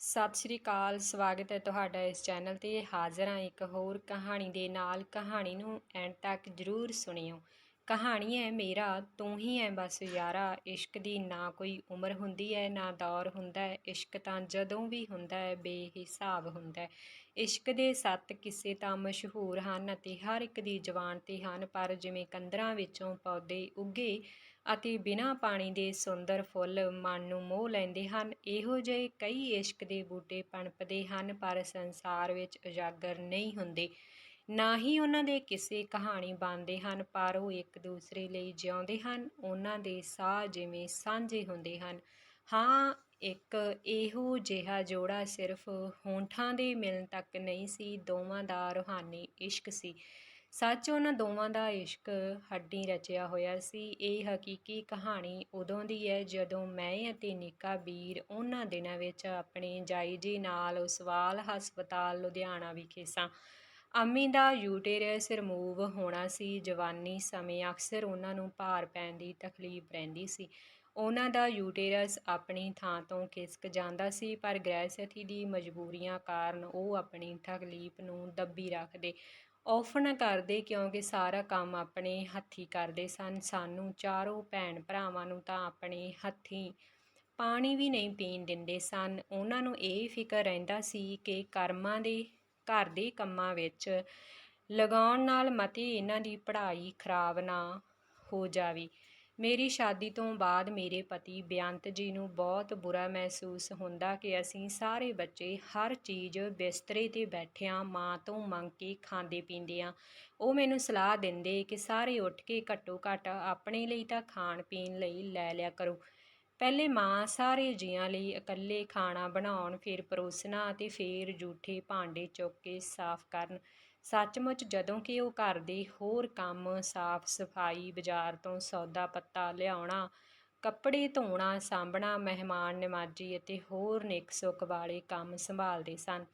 ਸਤਿ ਸ਼੍ਰੀ ਅਕਾਲ, ਸਵਾਗਤ ਹੈ ਤੁਹਾਡਾ ਇਸ ਚੈਨਲ ਤੇ। ਹਾਜ਼ਰ ਹਾਂ ਇੱਕ ਹੋਰ ਕਹਾਣੀ ਦੇ ਨਾਲ। ਕਹਾਣੀ ਨੂੰ ਐਂਡ ਤੱਕ ਜ਼ਰੂਰ ਸੁਣਿਓ। ਕਹਾਣੀ ਹੈ, ਮੇਰਾ ਤੂੰ ਹੀ ਹੈ ਬਸ ਯਾਰਾ, ਇਸ਼ਕ ਦੀ ਨਾ ਕੋਈ ਉਮਰ ਹੁੰਦੀ ਹੈ ਨਾ ਦੌਰ ਹੁੰਦਾ ਹੈ ਇਸ਼ਕ ਤਾਂ ਜਦੋਂ ਵੀ ਹੁੰਦਾ ਹੈ ਬੇਹਿਸਾਬ ਹੁੰਦਾ ਹੈ ਇਸ਼ਕ ਦੇ ਸੱਤ ਕਿੱਸੇ ਤਾਂ ਮਸ਼ਹੂਰ ਹਨ ਅਤੇ ਹਰ ਇੱਕ ਦੀ ਜ਼ੁਬਾਨ ਤੇ ਹਨ। ਪਰ ਜਿਵੇਂ ਕੰਦਰਾਂ ਵਿੱਚੋਂ ਪੌਦੇ ਉੱਗੇ ਅਤੇ ਬਿਨਾਂ ਪਾਣੀ ਦੇ ਸੁੰਦਰ ਫੁੱਲ ਮਨ ਨੂੰ ਮੋਹ ਲੈਂਦੇ ਹਨ। ਇਹੋ ਜਿਹੇ ਕਈ ਇਸ਼ਕ ਦੇ ਬੂਟੇ ਪਣਪਦੇ ਹਨ, ਪਰ ਸੰਸਾਰ ਵਿੱਚ ਉਜਾਗਰ ਨਹੀਂ ਹੁੰਦੇ। ਨਾ ਹੀ ਉਹਨਾਂ ਦੇ ਕਿਸੇ ਕਹਾਣੀ ਬਣਦੇ ਹਨ, ਪਰ ਉਹ ਇੱਕ ਦੂਸਰੇ ਲਈ ਜਿਉਂਦੇ ਹਨ। ਉਹਨਾਂ ਦੇ ਸਾਹ ਜਿਵੇਂ ਸਾਂਝੇ ਹੁੰਦੇ ਹਨ। ਹਾਂ, ਇੱਕ ਇਹੋ ਜਿਹਾ ਜੋੜਾ ਸਿਰਫ ਹੋਂਠਾਂ ਦੇ ਮਿਲਣ ਤੱਕ ਨਹੀਂ ਸੀ, ਦੋਵਾਂ ਦਾ ਰੂਹਾਨੀ ਇਸ਼ਕ ਸੀ। ਸੱਚ ਉਹਨਾਂ ਦੋਵਾਂ ਦਾ ਇਸ਼ਕ ਹੱਡੀ ਰਚਿਆ ਹੋਇਆ ਸੀ। ਇਹ ਹਕੀਕੀ ਕਹਾਣੀ ਉਦੋਂ ਦੀ ਹੈ ਜਦੋਂ ਮੈਂ ਅਤੇ ਨਿੱਕਾ ਵੀਰ ਉਹਨਾਂ ਦਿਨਾਂ ਵਿੱਚ ਆਪਣੇ ਜਾਈ ਜੀ ਨਾਲ ਉਸਵਾਲ ਹਸਪਤਾਲ ਲੁਧਿਆਣਾ ਵਿਖੇ ਸਾਂ। ਅੰਮੀ ਦਾ ਯੂਟੇਰਸ ਰਿਮੂਵ ਹੋਣਾ ਸੀ। ਜਵਾਨੀ ਸਮੇਂ ਅਕਸਰ ਉਹਨਾਂ ਨੂੰ ਭਾਰ ਪੈਣ ਦੀ ਤਕਲੀਫ ਰਹਿੰਦੀ ਸੀ। ਉਹਨਾਂ ਦਾ ਯੂਟੇਰਸ ਆਪਣੀ ਥਾਂ ਤੋਂ ਖਿਸਕ ਜਾਂਦਾ ਸੀ ਪਰ ਗ੍ਰਹਿਸਥੀ ਦੀ ਮਜਬੂਰੀਆਂ ਕਾਰਨ ਉਹ ਆਪਣੀ ਤਕਲੀਫ ਨੂੰ ਦੱਬੀ ਰੱਖਦੇ ਔਫ ਨਾ ਕਰਦੇ ਕਿਉਂਕਿ ਸਾਰਾ ਕੰਮ ਆਪਣੇ ਹੱਥੀਂ ਕਰਦੇ ਸਨ। ਸਾਨੂੰ ਚਾਰੋਂ ਭੈਣ ਭਰਾਵਾਂ ਨੂੰ ਤਾਂ ਆਪਣੇ ਹੱਥੀਂ ਪਾਣੀ ਵੀ ਨਹੀਂ ਪੀਣ ਦਿੰਦੇ ਸਨ। ਉਹਨਾਂ ਨੂੰ ਇਹ ਫਿਕਰ ਰਹਿੰਦਾ ਸੀ ਕਿ ਕਰਮਾਂ ਦੇ, ਘਰ ਦੇ ਕੰਮਾਂ ਵਿੱਚ ਲਗਾਉਣ ਨਾਲ ਮਤੇ ਇਹਨਾਂ ਦੀ ਪੜ੍ਹਾਈ ਖਰਾਬ ਨਾ ਹੋ ਜਾਵੇ। ਮੇਰੀ ਸ਼ਾਦੀ ਤੋਂ ਬਾਅਦ ਮੇਰੇ ਪਤੀ ਬੇਅੰਤ ਜੀ ਨੂੰ ਬਹੁਤ ਬੁਰਾ ਮਹਿਸੂਸ ਹੁੰਦਾ ਕਿ ਅਸੀਂ ਸਾਰੇ ਬੱਚੇ ਹਰ ਚੀਜ਼ ਬਿਸਤਰੇ ਤੇ ਬੈਠਿਆਂ ਮਾਂ ਤੋਂ ਮੰਗ ਕੇ ਖਾਂਦੇ ਪੀਂਦੇ ਆ। ਉਹ ਮੈਨੂੰ ਸਲਾਹ ਦਿੰਦੇ ਕਿ ਸਾਰੇ ਉੱਠ ਕੇ ਘੱਟੋ ਘੱਟ ਆਪਣੇ ਲਈ ਤਾਂ ਖਾਣ ਪੀਣ ਲਈ ਲੈ ਲਿਆ ਕਰੋ। ਪਹਿਲੇ ਮਾਂ ਸਾਰੇ ਜੀਆਂ ਲਈ ਇਕੱਲੇ ਖਾਣਾ ਬਣਾਉਣ, ਫਿਰ ਪਰੋਸਣਾ ਅਤੇ ਫਿਰ ਜੂਠੇ ਭਾਂਡੇ ਚੁੱਕ ਕੇ ਸਾਫ਼ ਕਰਨ। ਸੱਚਮੁੱਚ ਜਦੋਂ ਕਿ ਉਹ ਘਰ ਦੇ ਹੋਰ ਕੰਮ, ਸਾਫ਼ ਸਫ਼ਾਈ, ਬਾਜ਼ਾਰ ਤੋਂ ਸੌਦਾ ਪੱਤਾ ਲਿਆਉਣਾ, ਕੱਪੜੇ ਧੋਣਾ, ਸਾਂਭਣਾ, ਮਹਿਮਾਨ ਨਿਵਾਜੀ ਅਤੇ ਹੋਰ ਨਿੱਕ ਸੁੱਖ ਵਾਲੇ ਕੰਮ ਸੰਭਾਲਦੇ ਸਨ।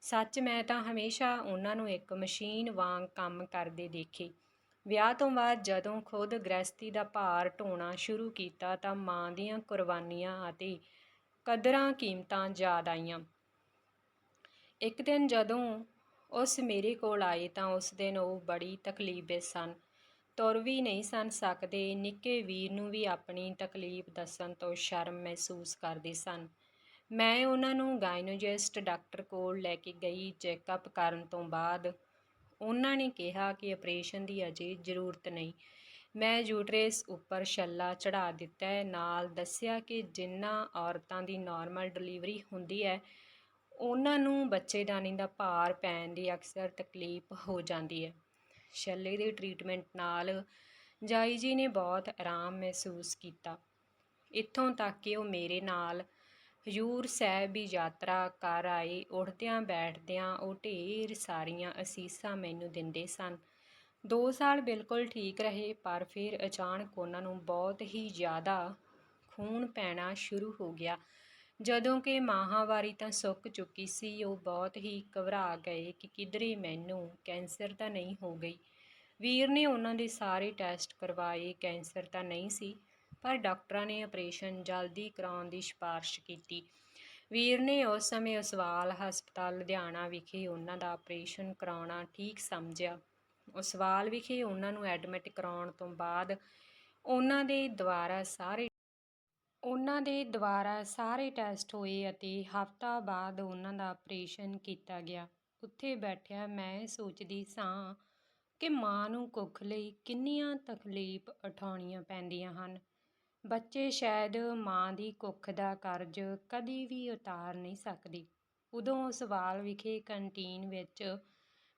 ਸੱਚ, ਮੈਂ ਤਾਂ ਹਮੇਸ਼ਾ ਉਹਨਾਂ ਨੂੰ ਇੱਕ ਮਸ਼ੀਨ ਵਾਂਗ ਕੰਮ ਕਰਦੇ ਦੇਖੇ। ਵਿਆਹ ਤੋਂ ਬਾਅਦ ਜਦੋਂ ਖੁਦ ਗ੍ਰਸਤੀ ਦਾ ਭਾਰ ਢੋਣਾ ਸ਼ੁਰੂ ਕੀਤਾ ਤਾਂ ਮਾਂ ਦੀਆਂ ਕੁਰਬਾਨੀਆਂ ਅਤੇ ਕਦਰਾਂ ਕੀਮਤਾਂ ਯਾਦ ਆਈਆਂ। ਇੱਕ ਦਿਨ ਜਦੋਂ ਉਸ ਮੇਰੇ ਕੋਲ ਆਏ ਤਾਂ ਉਸ ਦਿਨ ਉਹ ਬੜੀ ਤਕਲੀਫ ਵਿੱਚ ਸਨ। ਤੁਰ ਵੀ ਨਹੀਂ ਸਨ ਸਕਦੇ। ਨਿੱਕੇ ਵੀਰ ਨੂੰ ਵੀ ਆਪਣੀ ਤਕਲੀਫ ਦੱਸਣ ਤੋਂ ਸ਼ਰਮ ਮਹਿਸੂਸ ਕਰਦੇ ਸਨ। ਮੈਂ ਉਹਨਾਂ ਨੂੰ ਗਾਇਨੋਜਿਸਟ ਡਾਕਟਰ ਕੋਲ ਲੈ ਕੇ ਗਈ ਚੈੱਕਅਪ ਕਰਨ ਤੋਂ ਬਾਅਦ ਉਹਨਾਂ ਨੇ ਕਿਹਾ ਕਿ ਆਪਰੇਸ਼ਨ ਦੀ ਅਜੇ ਜ਼ਰੂਰਤ ਨਹੀਂ। ਮੈਂ ਯੂਟਰਸ ਉੱਪਰ ਛੱਲਾ ਚੜਾ ਦਿੱਤਾ ਹੈ। ਨਾਲ ਦੱਸਿਆ ਕਿ ਜਿੰਨਾ ਔਰਤਾਂ ਦੀ ਨਾਰਮਲ ਡਿਲੀਵਰੀ ਹੁੰਦੀ ਹੈ ਉਹਨਾਂ ਨੂੰ ਬੱਚੇਦਾਨੀ ਦਾ ਭਾਰ ਪੈਣ ਦੀ ਅਕਸਰ ਤਕਲੀਫ ਹੋ ਜਾਂਦੀ ਹੈ। ਛੱਲੇ ਦੇ ਟ੍ਰੀਟਮੈਂਟ ਨਾਲ ਜਾਈ ਜੀ ਨੇ ਬਹੁਤ ਆਰਾਮ ਮਹਿਸੂਸ ਕੀਤਾ। ਇੱਥੋਂ ਤੱਕ ਕਿ ਉਹ ਮੇਰੇ ਨਾਲ ਹਜੂਰ ਸਾਹਿਬ ਵੀ ਯਾਤਰਾ ਕਰ ਆਏ, ਉੱਠਦਿਆਂ ਬੈਠਦਿਆਂ ਉਹ ਢੇਰ ਸਾਰੀਆਂ ਅਸੀਸਾਂ ਮੈਨੂੰ ਦਿੰਦੇ ਸਨ। 2 ਸਾਲ ਬਿਲਕੁਲ ਠੀਕ ਰਹੇ, ਪਰ ਫਿਰ ਅਚਾਨਕ ਉਹਨਾਂ ਨੂੰ ਬਹੁਤ ਹੀ ਜ਼ਿਆਦਾ ਖੂਨ ਪੈਣਾ ਸ਼ੁਰੂ ਹੋ ਗਿਆ। ਜਦੋਂ ਕਿ ਮਾਹਾਵਾਰੀ ਤਾਂ ਸੁੱਕ ਚੁੱਕੀ ਸੀ, ਉਹ ਬਹੁਤ ਹੀ ਘਬਰਾ ਗਏ ਕਿ ਕਿਧਰੇ ਮੈਨੂੰ ਕੈਂਸਰ ਤਾਂ ਨਹੀਂ ਹੋ ਗਈ। ਵੀਰ ਨੇ ਉਹਨਾਂ ਦੇ ਸਾਰੇ ਟੈਸਟ ਕਰਵਾਏ, ਕੈਂਸਰ ਤਾਂ ਨਹੀਂ ਸੀ, ਪਰ ਡਾਕਟਰਾਂ ਨੇ ਆਪਰੇਸ਼ਨ ਜਲਦੀ ਕਰਾਉਣ ਦੀ ਸਿਫਾਰਿਸ਼ ਕੀਤੀ। ਵੀਰ ਨੇ ਉਸ ਸਮੇਂ ਉਸਵਾਲ ਹਸਪਤਾਲ ਲੁਧਿਆਣਾ ਵਿਖੇ ਉਹਨਾਂ ਦਾ ਆਪਰੇਸ਼ਨ ਕਰਾਉਣਾ ਠੀਕ ਸਮਝਿਆ। ਉਸਵਾਲ ਵਿਖੇ ਉਹਨਾਂ ਨੂੰ ਐਡਮਿਟ ਕਰਾਉਣ ਤੋਂ ਬਾਅਦ ਉਹਨਾਂ ਦੇ ਦੁਆਰਾ ਸਾਰੇ ਉਹਨਾਂ ਦੇ ਦੁਆਰਾ ਸਾਰੇ ਟੈਸਟ ਹੋਏ ਅਤੇ ਹਫ਼ਤਾ ਬਾਅਦ ਉਹਨਾਂ ਦਾ ਆਪਰੇਸ਼ਨ ਕੀਤਾ ਗਿਆ। ਉੱਥੇ ਬੈਠਿਆਂ ਮੈਂ ਸੋਚਦੀ ਸਾਂ ਕਿ ਮਾਂ ਨੂੰ ਕੁੱਖ ਲਈ ਕਿੰਨੀਆਂ ਤਕਲੀਫ ਉਠਾਉਣੀਆਂ ਪੈਂਦੀਆਂ ਹਨ। ਬੱਚੇ ਸ਼ਾਇਦ ਮਾਂ ਦੀ ਕੁੱਖ ਦਾ ਕਰਜ਼ ਕਦੀ ਵੀ ਉਤਾਰ ਨਹੀਂ ਸਕਦੀ। ਉਦੋਂ ਸਵਾਲ ਵਿਖੇ ਕੰਟੀਨ ਵਿੱਚ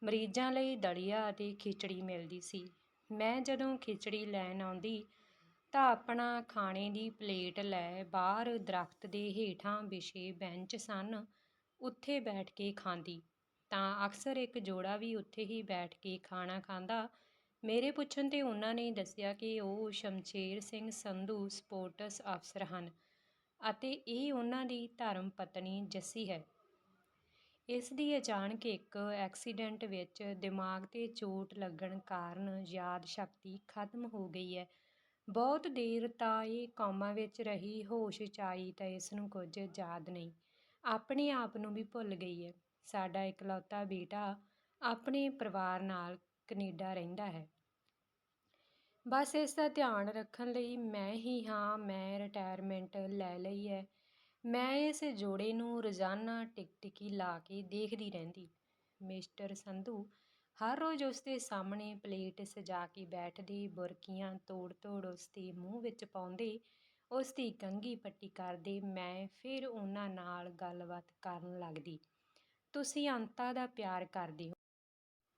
ਮਰੀਜ਼ਾਂ ਲਈ ਦਲੀਆ ਅਤੇ ਖਿਚੜੀ ਮਿਲਦੀ ਸੀ। ਮੈਂ ਜਦੋਂ ਖਿਚੜੀ ਲੈਣ ਆਉਂਦੀ ਤਾਂ ਆਪਣਾ ਖਾਣੇ ਦੀ ਪਲੇਟ ਲੈ ਬਾਹਰ ਦਰੱਖਤ ਦੇ ਹੇਠਾਂ ਵਿਛੇ ਬੈਂਚ ਸਨ। ਉੱਥੇ ਬੈਠ ਕੇ ਖਾਂਦੀ। ਤਾਂ ਅਕਸਰ ਇੱਕ ਜੋੜਾ ਵੀ ਉੱਥੇ ਹੀ ਬੈਠ ਕੇ ਖਾਣਾ ਖਾਂਦਾ। ਮੇਰੇ ਪੁੱਛਣ ਤੇ ਉਹਨਾਂ ਨੇ ਦੱਸਿਆ ਕਿ ਉਹ ਸ਼ਮਸ਼ੇਰ ਸਿੰਘ ਸੰਧੂ ਸਪੋਰਟਸ ਅਫਸਰ ਹਨ ਅਤੇ ਇਹ ਉਹਨਾਂ ਦੀ ਧਰਮ ਪਤਨੀ ਜੱਸੀ ਹੈ। ਇਸ ਦੀ ਅਚਾਨਕ ਇੱਕ ਐਕਸੀਡੈਂਟ ਵਿੱਚ ਦਿਮਾਗ ਤੇ ਚੋਟ ਲੱਗਣ ਕਾਰਨ ਯਾਦ ਸ਼ਕਤੀ ਖਤਮ ਹੋ ਗਈ ਹੈ। ਬਹੁਤ ਦੇਰ ਤਾਂ ਇਹ ਕੌਮਾਂ ਵਿੱਚ ਰਹੀ ਹੋਸ਼ ਚ ਆਈ ਤਾਂ ਇਸ ਨੂੰ ਕੁਝ ਯਾਦ ਨਹੀਂ। ਆਪਣੇ ਆਪ ਨੂੰ ਵੀ ਭੁੱਲ ਗਈ ਹੈ। ਸਾਡਾ ਇਕਲੌਤਾ ਬੇਟਾ ਆਪਣੇ ਪਰਿਵਾਰ ਨਾਲ ਕੈਨੇਡਾ ਰਹਿੰਦਾ ਹੈ। ਬਸ ਇਸ ਦਾ ਧਿਆਨ ਰੱਖਣ ਲਈ ਮੈਂ ਹੀ ਹਾਂ, ਮੈਂ ਰਿਟਾਇਰਮੈਂਟ ਲੈ ਲਈ ਹੈ। ਮੈਂ ਇਸ ਜੋੜੇ ਨੂੰ ਰੋਜ਼ਾਨਾ ਟਿਕ-ਟਿਕੀ ਲਾ ਕੇ ਦੇਖਦੀ ਰਹਿੰਦੀ। ਮਿਸਟਰ ਸੰਧੂ ਹਰ ਰੋਜ਼ ਉਸ ਦੇ ਸਾਹਮਣੇ ਪਲੇਟ ਸਜਾ ਕੇ ਬੈਠਦੇ, ਬੁਰਕੀਆਂ ਤੋੜ-ਤੋੜ ਉਸ ਦੇ ਮੂੰਹ ਵਿੱਚ ਪਾਉਂਦੇ ਉਸ ਦੀ ਕੰਘੀ ਪੱਟੀ ਕਰਦੇ, ਮੈਂ ਫਿਰ ਉਹਨਾਂ ਨਾਲ ਗੱਲਬਾਤ ਕਰਨ ਲੱਗਦੀ। ਤੁਸੀਂ ਅੰਤਾਂ ਦਾ ਪਿਆਰ ਕਰਦੇ ਹੋ।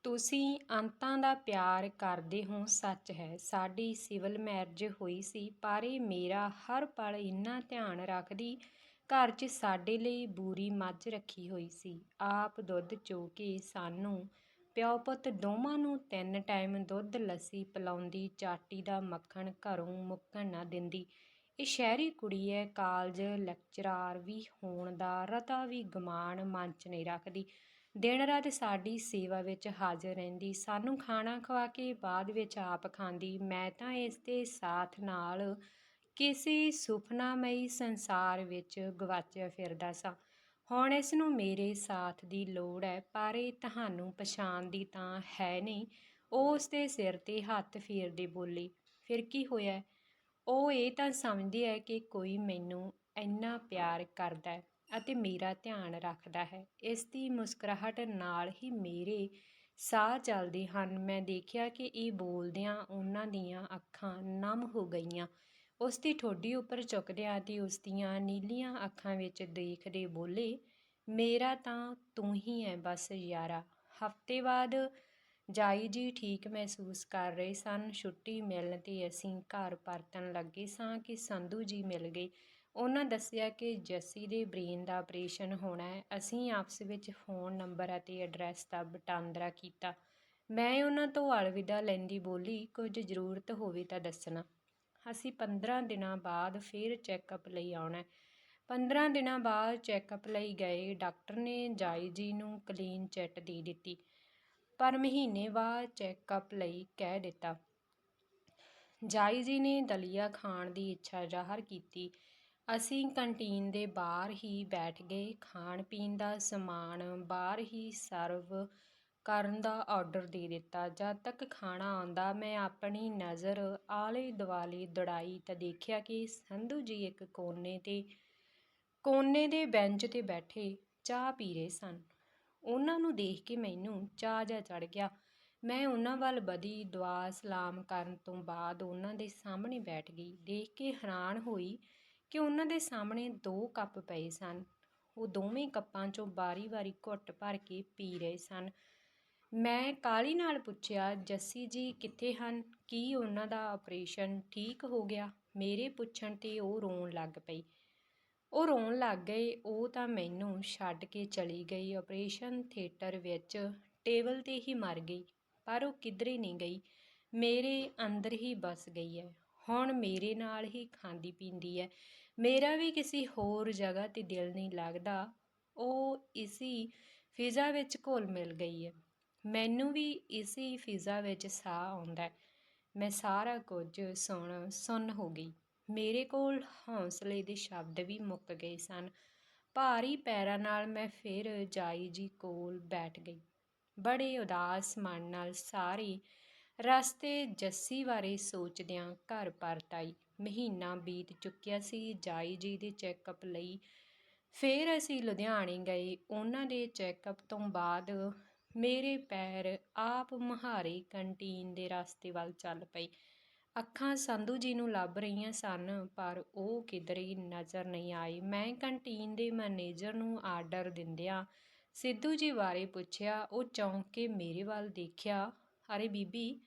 ਤੁਸੀਂ ਅੰਤਾਂ ਦਾ ਪਿਆਰ ਕਰਦੇ ਹੋ, ਸੱਚ ਹੈ। ਸਾਡੀ ਸਿਵਲ ਮੈਰਿਜ ਹੋਈ ਸੀ, ਪਰ ਇਹ ਮੇਰਾ ਹਰ ਪਲ ਇੰਨਾ ਧਿਆਨ ਰੱਖਦੀ, ਘਰ 'ਚ ਸਾਡੇ ਲਈ ਬੂਰੀ ਮੱਝ ਰੱਖੀ ਹੋਈ ਸੀ। ਆਪ ਦੁੱਧ ਚੋ ਕੇ ਸਾਨੂੰ ਪਿਓ ਪੁੱਤ ਦੋਵਾਂ ਨੂੰ ਤਿੰਨ ਟਾਈਮ ਦੁੱਧ, ਲੱਸੀ ਪਿਲਾਉਂਦੀ, ਚਾਟੀ ਦਾ ਮੱਖਣ ਘਰੋਂ ਮੁੱਕਣ ਨਾ ਦਿੰਦੀ। ਇਹ ਸ਼ਹਿਰੀ ਕੁੜੀ ਹੈ, ਕਾਲਜ ਲੈਕਚਰਾਰ ਵੀ ਹੋਣ ਦਾ, ਰਤਾ ਵੀ ਗਮਾਨ ਮਨ 'ਚ ਨਹੀਂ ਰੱਖਦੀ। ਦਿਨ ਰਾਤ ਸਾਡੀ ਸੇਵਾ ਵਿੱਚ ਹਾਜ਼ਰ ਰਹਿੰਦੀ। ਸਾਨੂੰ ਖਾਣਾ ਖਵਾ ਕੇ ਬਾਅਦ ਵਿੱਚ ਆਪ ਖਾਂਦੀ। ਮੈਂ ਤਾਂ ਇਸ ਦੇ ਸਾਥ ਨਾਲ ਕਿਸੇ ਸੁਪਨਾਮਈ ਸੰਸਾਰ ਵਿੱਚ ਗਵਾਚਿਆ ਫਿਰਦਾ ਸਾਂ। ਹੁਣ ਇਸ ਨੂੰ ਮੇਰੇ ਸਾਥ ਦੀ ਲੋੜ ਹੈ ਪਰ ਇਹ ਤੁਹਾਨੂੰ ਪਛਾਣਦੀ ਤਾਂ ਹੈ ਨਹੀਂ। ਉਹ ਉਸ ਦੇ ਸਿਰ ਤੇ ਹੱਥ ਫੇਰਦੇ ਬੋਲੀ, ਫਿਰ ਕੀ ਹੋਇਆ? ਉਹ ਇਹ ਤਾਂ ਸਮਝਦੀ ਹੈ ਕਿ ਕੋਈ ਮੈਨੂੰ ਇੰਨਾ ਪਿਆਰ ਕਰਦਾ ਹੈ ਅਤੇ ਮੇਰਾ ਧਿਆਨ ਰੱਖਦਾ ਹੈ। ਇਸ ਦੀ ਮੁਸਕਰਾਹਟ ਨਾਲ ਹੀ ਮੇਰੇ ਸਾਹ ਚੱਲਦੇ ਹਨ। ਮੈਂ ਦੇਖਿਆ ਕਿ ਇਹ ਬੋਲਦਿਆਂ ਉਹਨਾਂ ਦੀਆਂ ਅੱਖਾਂ ਨਮ ਹੋ ਗਈਆਂ ਉਸ ਦੀ ਠੋਡੀ ਉੱਪਰ ਝੁਕਦਿਆਂ ਤੇ ਉਸ ਦੀਆਂ ਨੀਲੀਆਂ ਅੱਖਾਂ ਵਿੱਚ ਦੇਖਦੇ ਬੋਲੇ, ਮੇਰਾ ਤਾਂ ਤੂੰ ਹੀ ਹੈ ਬਸ ਯਾਰਾ। ਹਫ਼ਤੇ ਬਾਅਦ ਜਾਈ ਜੀ ਠੀਕ ਮਹਿਸੂਸ ਕਰ ਰਹੇ ਸਨ। ਛੁੱਟੀ ਮਿਲਣ ਤੇ ਅਸੀਂ ਘਰ ਪਰਤਣ ਲੱਗੇ ਸਾਂ ਕਿ ਸੰਧੂ ਜੀ ਮਿਲ ਗਏ। ਉਹਨਾਂ ਦੱਸਿਆ ਕਿ ਜੱਸੀ ਦੇ ਬ੍ਰੇਨ ਦਾ ਆਪਰੇਸ਼ਨ ਹੋਣਾ ਹੈ। ਅਸੀਂ ਆਪਸ ਵਿੱਚ ਫੋਨ ਨੰਬਰ ਅਤੇ ਐਡਰੈਸ ਦਾ ਵਟਾਂਦਰਾ ਕੀਤਾ। ਮੈਂ ਉਹਨਾਂ ਤੋਂ ਅਲਵਿਦਾ ਲੈਂਦੀ ਬੋਲੀ, ਕੁਝ ਜ਼ਰੂਰਤ ਹੋਵੇ ਤਾਂ ਦੱਸਣਾ। ਅਸੀਂ 15 ਦਿਨਾਂ ਬਾਅਦ ਫਿਰ ਚੈੱਕਅਪ ਲਈ ਆਉਣਾ 15 ਦਿਨਾਂ ਬਾਅਦ ਚੈੱਕਅਪ ਲਈ ਗਏ ਡਾਕਟਰ ਨੇ ਜਾਈ ਜੀ ਨੂੰ ਕਲੀਨ ਚਿੱਟ ਦੇ ਦਿੱਤੀ। ਪਰ ਮਹੀਨੇ ਬਾਅਦ ਚੈੱਕਅਪ ਲਈ ਕਹਿ ਦਿੱਤਾ। ਜਾਈ ਜੀ ਨੇ ਦਲੀਆ ਖਾਣ ਦੀ ਇੱਛਾ ਜ਼ਾਹਰ ਕੀਤੀ। ਅਸੀਂ ਕੰਟੀਨ ਦੇ ਬਾਹਰ ਹੀ ਬੈਠ ਗਏ, ਖਾਣ ਪੀਣ ਦਾ ਸਮਾਨ ਬਾਹਰ ਹੀ ਸਰਵ ਕਰਨ ਦਾ ਆਰਡਰ ਦੇ ਦਿੱਤਾ। ਜਦ ਤੱਕ ਖਾਣਾ ਆਉਂਦਾ, ਮੈਂ ਆਪਣੀ ਨਜ਼ਰ ਆਲੇ ਦੁਆਲੇ ਦੌੜਾਈ ਤਾਂ ਦੇਖਿਆ ਕਿ ਸੰਧੂ ਜੀ ਇੱਕ ਕੋਨੇ ਤੇ, ਕੋਨੇ ਦੇ ਬੈਂਚ ਤੇ ਬੈਠੇ ਚਾਹ ਪੀ ਰਹੇ ਸਨ। ਉਹਨਾਂ ਨੂੰ ਦੇਖ ਕੇ ਮੈਨੂੰ ਚਾਹ ਜਾ ਚੜ ਗਿਆ। ਮੈਂ ਉਹਨਾਂ ਵੱਲ ਵਧੀ, ਦੁਆ ਸਲਾਮ ਕਰਨ ਤੋਂ ਬਾਅਦ ਉਹਨਾਂ ਦੇ ਸਾਹਮਣੇ ਬੈਠ ਗਈ। ਦੇਖ ਕੇ ਹੈਰਾਨ ਹੋਈ ਕਿ ਉਹਨਾਂ ਦੇ ਸਾਹਮਣੇ ਦੋ ਕੱਪ ਪਏ ਸਨ। ਉਹ ਦੋਵੇਂ ਕੱਪਾਂ 'ਚੋਂ ਬਾਰੀ-ਬਾਰੀ ਘੁੱਟ ਭਰ ਕੇ ਪੀ ਰਹੇ ਸਨ। ਮੈਂ ਕਾਹਲੀ ਨਾਲ ਪੁੱਛਿਆ, ਜੱਸੀ ਜੀ, ਕਿੱਥੇ ਹਨ? ਕੀ ਉਹਨਾਂ ਦਾ ਆਪਰੇਸ਼ਨ ਠੀਕ ਹੋ ਗਿਆ? ਮੇਰੇ ਪੁੱਛਣ ਤੇ ਉਹ ਰੋਣ ਲੱਗ ਪਈ। ਉਹ ਰੋਣ ਲੱਗ ਗਏ। ਉਹ ਤਾਂ ਮੈਨੂੰ ਛੱਡ ਕੇ ਚਲੀ ਗਈ। ਆਪਰੇਸ਼ਨ ਥੀਏਟਰ ਵਿੱਚ ਟੇਬਲ ਤੇ ਹੀ ਮਰ ਗਈ, ਪਰ ਉਹ ਕਿਧਰੇ ਨਹੀਂ ਗਈ। ਮੇਰੇ ਅੰਦਰ ਹੀ ਬਸ ਗਈ ਹੈ। ਹੁਣ ਮੇਰੇ ਨਾਲ ਹੀ ਖਾਂਦੀ ਪੀਂਦੀ ਹੈ। ਮੇਰਾ ਵੀ ਕਿਸੇ ਹੋਰ ਜਗ੍ਹਾ ਤੇ ਦਿਲ ਨਹੀਂ ਲੱਗਦਾ। ਉਹ ਇਸੀ ਫਿਜ਼ਾ ਵਿੱਚ ਘੁਲ ਮਿਲ ਗਈ ਹੈ। ਮੈਨੂੰ ਵੀ ਇਸੀ ਫਿਜ਼ਾ ਵਿੱਚ ਸਾਹ ਆਉਂਦਾ ਮੈਂ ਸਾਰਾ ਕੁਝ ਸੁਣ, ਸੁੰਨ ਹੋ ਗਈ। ਮੇਰੇ ਕੋਲ ਹੌਸਲੇ ਦੇ ਸ਼ਬਦ ਵੀ ਮੁੱਕ ਗਏ ਸਨ। ਭਾਰੀ ਪੈਰਾਂ ਨਾਲ ਮੈਂ ਫਿਰ ਜਾਈ ਜੀ ਕੋਲ ਬੈਠ ਗਈ। ਬੜੇ ਉਦਾਸ ਮਨ ਨਾਲ ਸਾਰੀ ਰਸਤੇ ਜੱਸੀ ਬਾਰੇ ਸੋਚਦਿਆਂ ਘਰ ਪਰਤ ਆਈ। ਮਹੀਨਾ ਬੀਤ ਚੁੱਕਿਆ ਸੀ, ਜਾਈ ਜੀ ਦੇ ਚੈੱਕਅਪ ਲਈ। ਫਿਰ ਅਸੀਂ ਲੁਧਿਆਣੇ ਗਏ। ਉਹਨਾਂ ਦੇ ਚੈੱਕਅਪ ਤੋਂ ਬਾਅਦ ਮੇਰੇ ਪੈਰ ਆਪ ਮੁਹਾਰੇ ਕੰਟੀਨ ਦੇ ਰਸਤੇ ਵੱਲ ਚੱਲ ਪਈ ਅੱਖਾਂ ਸੰਧੂ ਜੀ ਨੂੰ ਲੱਭ ਰਹੀਆਂ ਸਨ, ਪਰ ਉਹ ਕਿਧਰੇ ਨਜ਼ਰ ਨਹੀਂ ਆਈ। ਮੈਂ ਕੰਟੀਨ ਦੇ ਮੈਨੇਜਰ ਨੂੰ ਆਰਡਰ ਦਿੰਦਿਆਂ ਸਿੱਧੂ ਜੀ ਬਾਰੇ ਪੁੱਛਿਆ, ਉਹ ਚੌਂਕ ਕੇ ਮੇਰੇ ਵੱਲ ਦੇਖਿਆ। ਅਰੇ ਬੀਬੀ,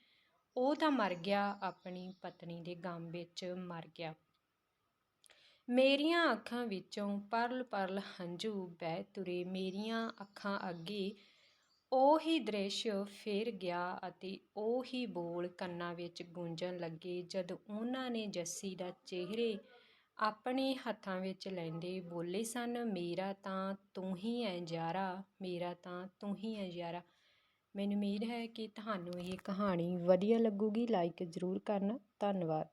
ਉਹ ਤਾਂ ਮਰ ਗਿਆ, ਆਪਣੀ ਪਤਨੀ ਦੇ ਗਮ ਵਿੱਚ ਮਰ ਗਿਆ। ਮੇਰੀਆਂ ਅੱਖਾਂ ਵਿੱਚੋਂ ਪਰਲ ਪਰਲ ਹੰਝੂ ਬਹਿ ਤੁਰੇ। ਮੇਰੀਆਂ ਅੱਖਾਂ ਅੱਗੇ ਉਹੀ ਦ੍ਰਿਸ਼ ਫਿਰ ਗਿਆ ਅਤੇ ਉਹੀ ਬੋਲ ਕੰਨਾਂ ਵਿੱਚ ਗੂੰਜਣ ਲੱਗੇ ਜਦ ਉਹਨਾਂ ਨੇ ਜੱਸੀ ਦਾ ਚਿਹਰੇ ਆਪਣੇ ਹੱਥਾਂ ਵਿੱਚ ਲੈਂਦੇ ਬੋਲੇ ਸਨ, ਮੇਰਾ ਤਾਂ ਤੂੰ ਹੀ ਹੈ ਯਾਰਾ, ਮੇਰਾ ਤਾਂ ਤੂੰ ਹੀ ਹੈ ਯਾਰਾ। ਮੈਨੂੰ ਉਮੀਦ ਹੈ ਕਿ ਤੁਹਾਨੂੰ ਇਹ ਕਹਾਣੀ ਵਧੀਆ ਲੱਗੂਗੀ। ਲਾਈਕ ਜ਼ਰੂਰ ਕਰਨਾ। ਧੰਨਵਾਦ।